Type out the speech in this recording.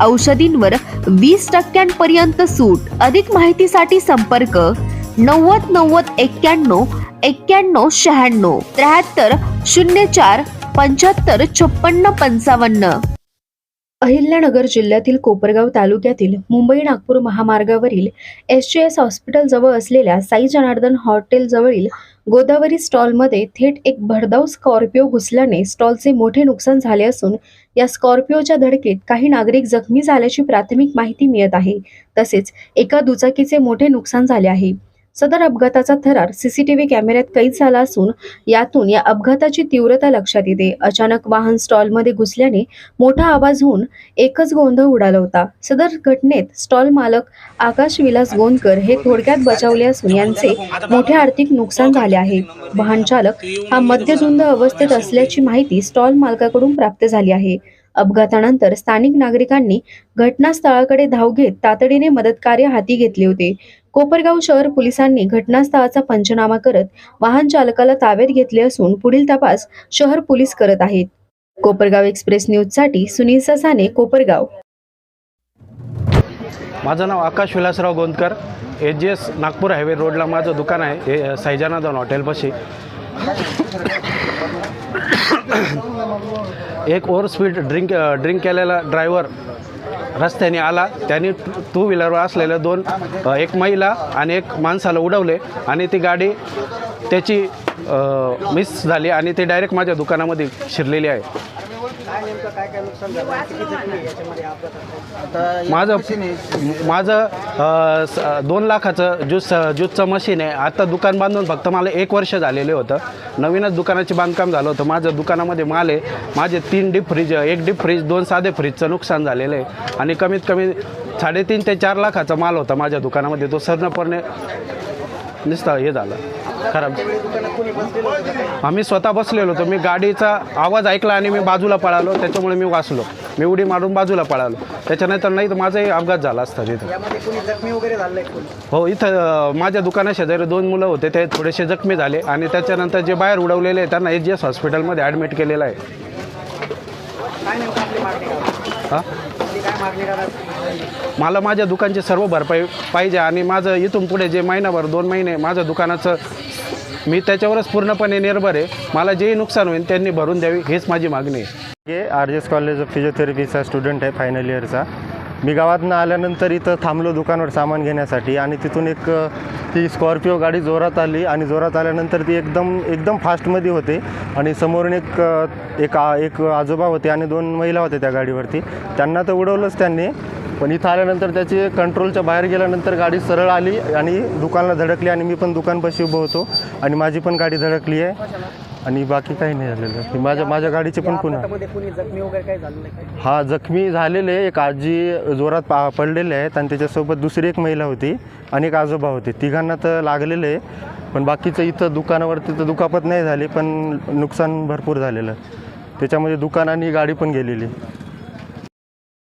औषधींवर वीस टक्क्यांपर्यंत सूट. अधिक माहितीसाठी संपर्क नव्वद नव्वद एक्क्याण्णव एक्क्याण्णव शहाण्णव त्र्याहत्तर शून्य चार पंच्याहत्तर छप्पन्न पंचावन्न. अहिल्यानगर जिल्ह्यातील कोपरगाव तालुक्यातील मुंबई नागपूर महामार्गावरील एस जी एस हॉस्पिटल जवळ असलेल्या साई जनार्दन हॉटेल जवळील गोदावरी स्टॉलमध्ये थेट एक भरधाव स्कॉर्पिओ घुसल्याने स्टॉलचे मोठे नुकसान झाले असून या स्कॉर्पिओच्या धडकेत काही नागरिक जखमी झाल्याची प्राथमिक माहिती मिळत आहे. तसेच एका दुचाकीचे मोठे नुकसान झाले आहे. सदर अपघाताचा थरार सीसीटीव्ही कॅमेऱ्यात कैद झाला असून यातून या अपघाताची तीव्रता लक्षात येते. अचानक वाहन स्टॉलमध्ये घुसल्याने मोठा आवाज होऊन एकच गोंधळ उडाला होता. सदर घटनेत स्टॉल मालक आकाश विलास गोंदकर हे थोडक्यात बचावले असून यांचे मोठे आर्थिक नुकसान झाले आहे. वाहन चालक हा मद्यधुंद अवस्थेत असल्याची माहिती स्टॉल मालकाकडून प्राप्त झाली आहे. अपघातानंतर स्थानिक नागरिकांनी घटनास्थळाकडे धाव घेत तातडीने मदतकार्य हाती घेतले होते. कोपरगाव शहर पोलिसांनी घटनास्थळाचा पंचनामा करत वाहन चालकाला ताब्यात घेतले असून पुढील तपास शहर पोलीस करत आहेत. कोपरगाव एक्सप्रेस न्यूजसाठी सुनील ससाने कोपरगाव. माझं नाव Akash Vilasrao Gondkar. H G S Nagpur highway रोडला माझं दुकान आहे. हे सैजानादन हॉटेलपाशी. एक ओव्हर स्पीड ड्रिंक ड्रिंक केलेला ड्रायव्हर रस्त्याने आला. त्यांनी टू व्हीलरवर असलेल्या दोन एक महिला आणि एक माणसाला उडवले आणि ती गाडी त्याची मिस झाली आणि ती डायरेक्ट माझ्या दुकानामध्ये शिरलेली आहे. माझं माझं दोन लाखाचं ज्यूस ज्यूसचं मशीन आहे. आता दुकान बांधून फक्त मला एक वर्ष झालेले होतं. नवीनच दुकानाचे बांधकाम झालं होतं. माझं दुकानामध्ये माल आहे. माझे तीन डीप फ्रीज एक डीप फ्रीज दोन साधे फ्रीजचं नुकसान झालेलं आहे. आणि कमीत कमी साडेतीन ते चार लाखाचा माल होता माझ्या दुकानामध्ये. तो सर्णपणे नुसतं हे झालं. खराब. आम्ही स्वतः बसलेलो होतो. मी गाडीचा आवाज ऐकला आणि मी बाजूला पळालो. त्याच्यामुळे मी वाचलो. मी उडी मारून बाजूला पळालो. त्याच्यानंतर नाही तर माझाही अपघात झाला असता तिथं यामध्ये कोणी जखमी वगैरे हो इथं अं, माझ्या दुकाना शेजारी दोन मुलं होते ते थोडेसे जखमी झाले आणि त्याच्यानंतर जे बाहेर उडवलेले आहे त्यांना एच जी एस हॉस्पिटलमध्ये ॲडमिट केलेलं आहे. काय नेमकं आपली मागणी करा हां? आपली काय मागणी करा मला माझ्या दुकानची सर्व भरपाई पाहिजे आणि माझं इथून पुढे जे महिनाभर दोन महिने माझं दुकानाचं मी त्याच्यावरच पूर्णपणे निर्भर आहे. मला जेही नुकसान होईल त्यांनी भरून द्यावी हीच माझी मागणी आहे. R G S college of फिजिओथेरपीचा student आहे फायनल इयरचा मी गावातनं आल्यानंतर इथं थांबलो दुकानावर सामान घेण्यासाठी आणि तिथून एक ती स्कॉर्पिओ गाडी जोरात आली आणि जोरात आल्यानंतर ती एकदम एकदम फास्टमध्ये होते आणि समोरून एक एक आ- एक आजोबा होते आणि दोन महिला होत्या त्या गाडीवरती. त्यांना तर उडवलंच त्यांनी पण इथं आल्यानंतर त्याची कंट्रोलच्या बाहेर गेल्यानंतर गाडी सरळ आली आणि दुकानाला धडकली आणि मी पण दुकानपाशी उभं होतो आणि माझी पण गाडी धडकली आहे. आणि बाकी काही नाही झालेलं. हे माझ्या माझ्या गाडीचे पण पुन्हा. कोणी जखमी वगैरे काही झालं नाही काय हा जखमी झालेले एक आजी जोरात पा पडलेले आहेत आणि त्याच्यासोबत दुसरी एक महिला होती आणि एक आजोबा होते. तिघांना तर लागलेले आहे पण बाकीचं इथं दुकानावरती तर दुखापत नाही झाली पण नुकसान भरपूर झालेलं. त्याच्यामध्ये दुकान आणि गाडी पण गेलेली.